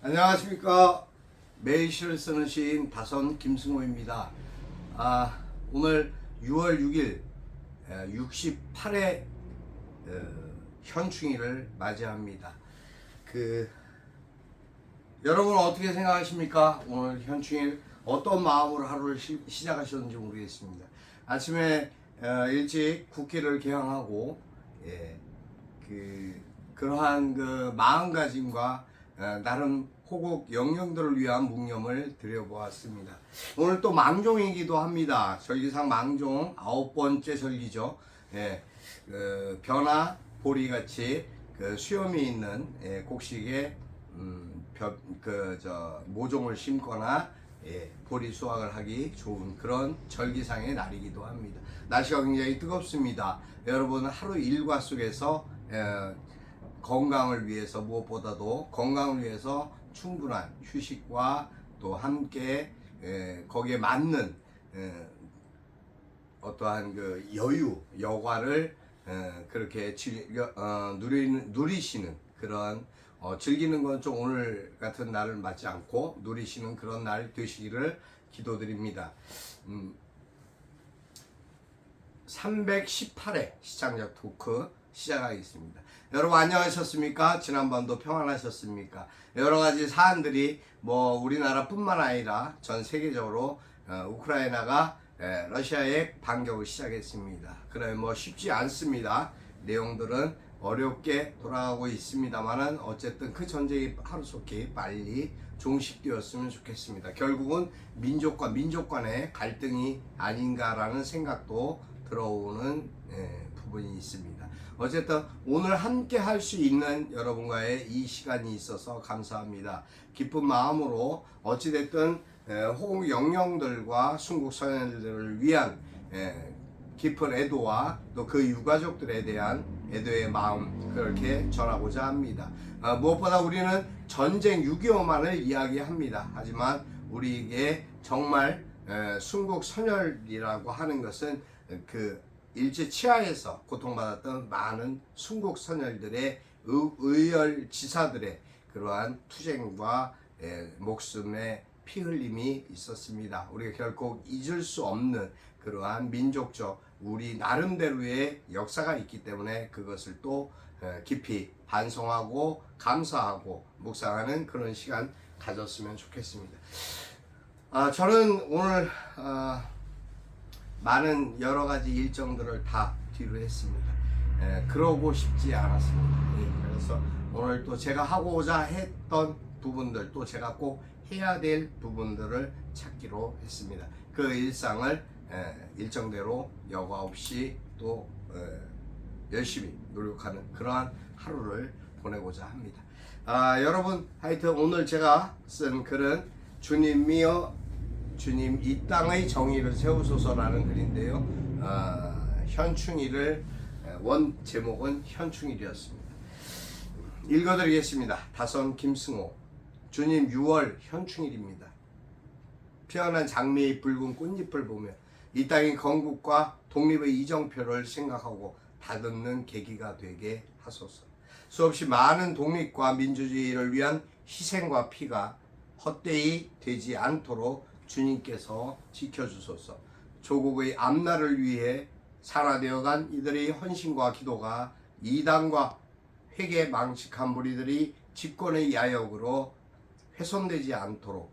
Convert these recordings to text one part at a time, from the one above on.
안녕하십니까. 매일 시를 쓰는 시인 다선 김승호입니다. 아, 오늘 6월 6일 68회 어, 현충일을 맞이합니다. 그 여러분 어떻게 생각하십니까? 오늘 현충일 어떤 마음으로 하루를 시, 시작하셨는지 모르겠습니다. 아침에 어, 일찍 국회를 개항하고 예, 그 그러한 그 마음가짐과 어, 나름 호국 영령들을 위한 묵념을 드려보았습니다. 오늘 또 망종이기도 합니다. 절기상 망종 아홉 번째 절기죠. 예, 그 변화 보리 같이 그 수염이 있는 예, 곡식에 음, 그저 모종을 심거나 예, 보리 수확을 하기 좋은 그런 절기상의 날이기도 합니다. 날씨가 굉장히 뜨겁습니다. 여러분 하루 일과 속에서 예, 건강을 위해서 무엇보다도 건강을 위해서 충분한 휴식과 또 함께 에, 거기에 맞는 에, 어떠한 그 여유 여과를 에, 그렇게 어, 누리시는 그런 어, 즐기는 건 좀 오늘 같은 날을 맞지 않고 누리시는 그런 날 되시기를 기도드립니다. 음, 318회 시장자 토크 시작하겠습니다. 여러분 안녕하셨습니까? 지난번도 평안하셨습니까? 여러 가지 사안들이 뭐 우리나라뿐만 아니라 전 세계적으로 어, 우크라이나가 에, 러시아의 반격을 시작했습니다. 그래 뭐 쉽지 않습니다. 내용들은 어렵게 돌아가고 있습니다만은 어쨌든 그 전쟁이 하루속히 빨리 종식되었으면 좋겠습니다. 결국은 민족과 민족 간의 갈등이 아닌가라는 생각도 들어오는 예, 부분이 있습니다. 어쨌든 오늘 함께 할 수 있는 여러분과의 이 시간이 있어서 감사합니다. 기쁜 마음으로 어찌됐든 에, 호국 영령들과 순국 선열들을 위한 에, 깊은 애도와 또 그 유가족들에 대한 애도의 마음 그렇게 전하고자 합니다. 어, 무엇보다 우리는 전쟁 6.25만을 이야기합니다. 하지만 우리에게 정말 에, 순국 선열이라고 하는 것은 그 일제 치하에서 고통받았던 많은 순국 선열들의 의, 의열 지사들의 그러한 투쟁과 에, 목숨의 피 흘림이 있었습니다. 우리가 결코 잊을 수 없는 그러한 민족적 우리 나름대로의 역사가 있기 때문에 그것을 또 에, 깊이 반성하고 감사하고 묵상하는 그런 시간 가졌으면 좋겠습니다. 아, 저는 오늘 아, 많은 여러 가지 일정들을 다 뒤로 했습니다. 에, 그러고 싶지 않았습니다. 예, 그래서 오늘 또 제가 하고자 했던 부분들 또 제가 꼭 해야 될 부분들을 찾기로 했습니다. 그 일상을 에, 일정대로 여과 없이 또 에, 열심히 노력하는 그러한 하루를 보내고자 합니다. 아, 여러분 하여튼 오늘 제가 쓴 글은 주님이여 주님 이 땅의 정의를 세우소서라는 글인데요. 아, 현충일을 원 제목은 현충일이었습니다. 읽어드리겠습니다. 다선 김승호 주님 6월 현충일입니다. 피어난 장미의 붉은 꽃잎을 보며 이 땅의 건국과 독립의 이정표를 생각하고 다듬는 계기가 되게 하소서. 수없이 많은 독립과 민주주의를 위한 희생과 피가 헛되이 되지 않도록 주님께서 지켜주소서. 조국의 앞날을 위해 산화되어간 이들의 헌신과 기도가 이단과 회개 망측한 무리들이 집권의 야역으로 훼손되지 않도록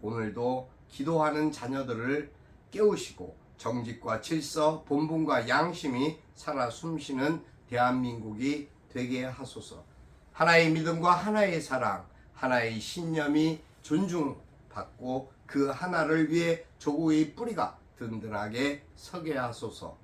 오늘도 기도하는 자녀들을 깨우시고 정직과 질서, 본분과 양심이 살아 숨쉬는 대한민국이 되게 하소서. 하나의 믿음과 하나의 사랑, 하나의 신념이 존중받고 그 하나를 위해 조국의 뿌리가 든든하게 서게 하소서.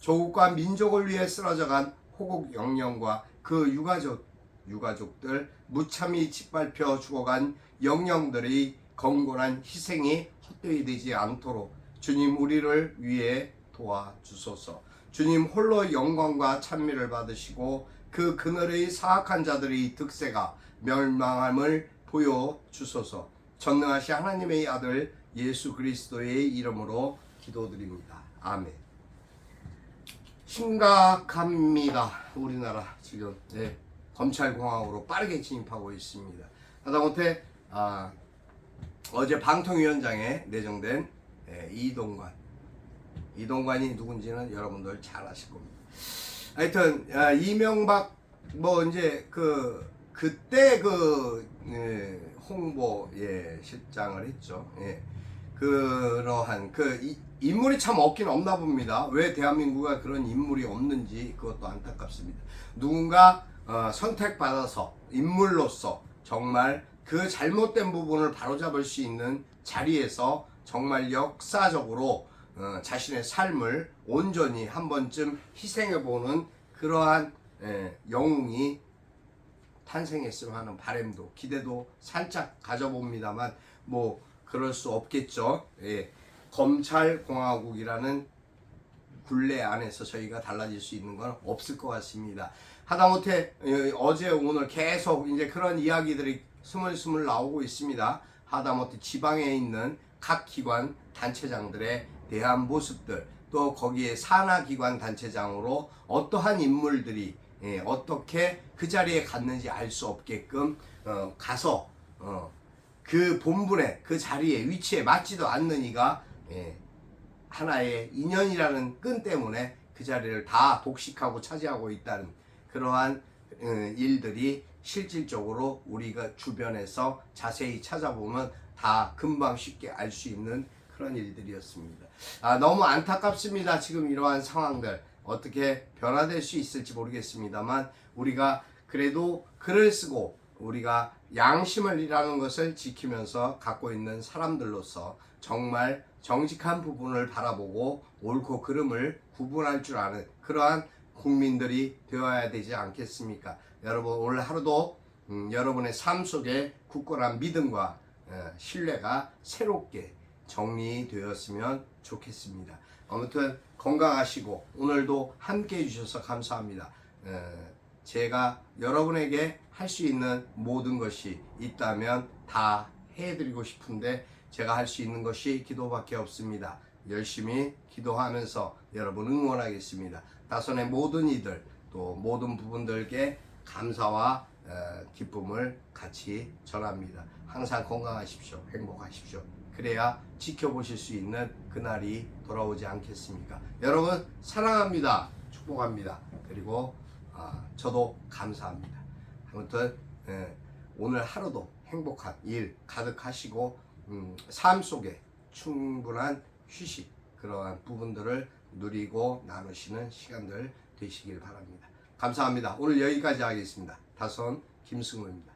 조국과 민족을 위해 쓰러져간 호국 영령과 그 유가족 유가족들 무참히 짓밟혀 죽어간 영령들의 건곤한 희생이 헛되이 되지 않도록 주님 우리를 위해 도와주소서. 주님 홀로 영광과 찬미를 받으시고 그 그늘의 사악한 자들의 득세가 멸망함을 보여 주소서. 전능하신 하나님의 아들 예수 그리스도의 이름으로 기도드립니다. 아멘. 심각합니다. 우리나라 지금 네, 검찰공화국으로 빠르게 진입하고 있습니다. 하다못해 아, 어제 방통위원장에 내정된 예, 이동관 이동관이 누군지는 여러분들 잘 아실 겁니다. 하여튼 아, 이명박 뭐 이제 그 그때 그 예, 홍보 예, 실장을 했죠. 예. 그러한 그 이- 인물이 참 없긴 없나 봅니다. 왜 대한민국에 그런 인물이 없는지 그것도 안타깝습니다. 누군가 어, 선택받아서 인물로서 정말 그 잘못된 부분을 바로잡을 수 있는 자리에서 정말 역사적으로 어, 자신의 삶을 온전히 한 번쯤 희생해 보는 그러한 예, 영웅이 탄생했으면 하는 바램도 기대도 살짝 가져봅니다만 뭐 그럴 수 없겠죠. 예. 검찰 공화국이라는 굴레 안에서 저희가 달라질 수 있는 건 없을 것 같습니다. 하다못해 예, 어제 오늘 계속 이제 그런 이야기들이 스물스물 나오고 있습니다. 하다못해 지방에 있는 각 기관 단체장들에 대한 모습들 또 거기에 산하기관 단체장으로 어떠한 인물들이 예, 어떻게 그 자리에 갔는지 알 수 없게끔 어, 가서 어, 그 본분에 그 자리에 위치에 맞지도 않는 이가 예, 하나의 인연이라는 끈 때문에 그 자리를 다 독식하고 차지하고 있다는 그러한 어, 일들이 실질적으로 우리가 주변에서 자세히 찾아보면 다 금방 쉽게 알 수 있는 그런 일들이었습니다. 아, 너무 안타깝습니다. 지금 이러한 상황들 어떻게 변화될 수 있을지 모르겠습니다만 우리가 그래도 글을 쓰고 우리가 양심을이라는 것을 지키면서 갖고 있는 사람들로서 정말 정직한 부분을 바라보고 옳고 그름을 구분할 줄 아는 그러한 국민들이 되어야 되지 않겠습니까? 여러분 오늘 하루도 음, 여러분의 삶 속에 굳건한 믿음과 어, 신뢰가 새롭게 정리되었으면 좋겠습니다. 아무튼 건강하시고 오늘도 함께 해주셔서 감사합니다. 어, 제가 여러분에게 할 수 있는 모든 것이 있다면 다 해드리고 싶은데 제가 할 수 있는 것이 기도밖에 없습니다. 열심히 기도하면서 여러분 응원하겠습니다. 다선의 모든 이들 또 모든 부분들께 감사와 어, 기쁨을 같이 전합니다. 항상 건강하십시오. 행복하십시오. 그래야 지켜보실 수 있는 그날이 돌아오지 않겠습니까? 여러분 사랑합니다. 축복합니다. 그리고 아, 저도 감사합니다. 아무튼 예, 오늘 하루도 행복한 일 가득하시고 음, 삶 속에 충분한 휴식 그러한 부분들을 누리고 나누시는 시간들 되시길 바랍니다. 감사합니다. 오늘 여기까지 하겠습니다. 다선 김승우입니다.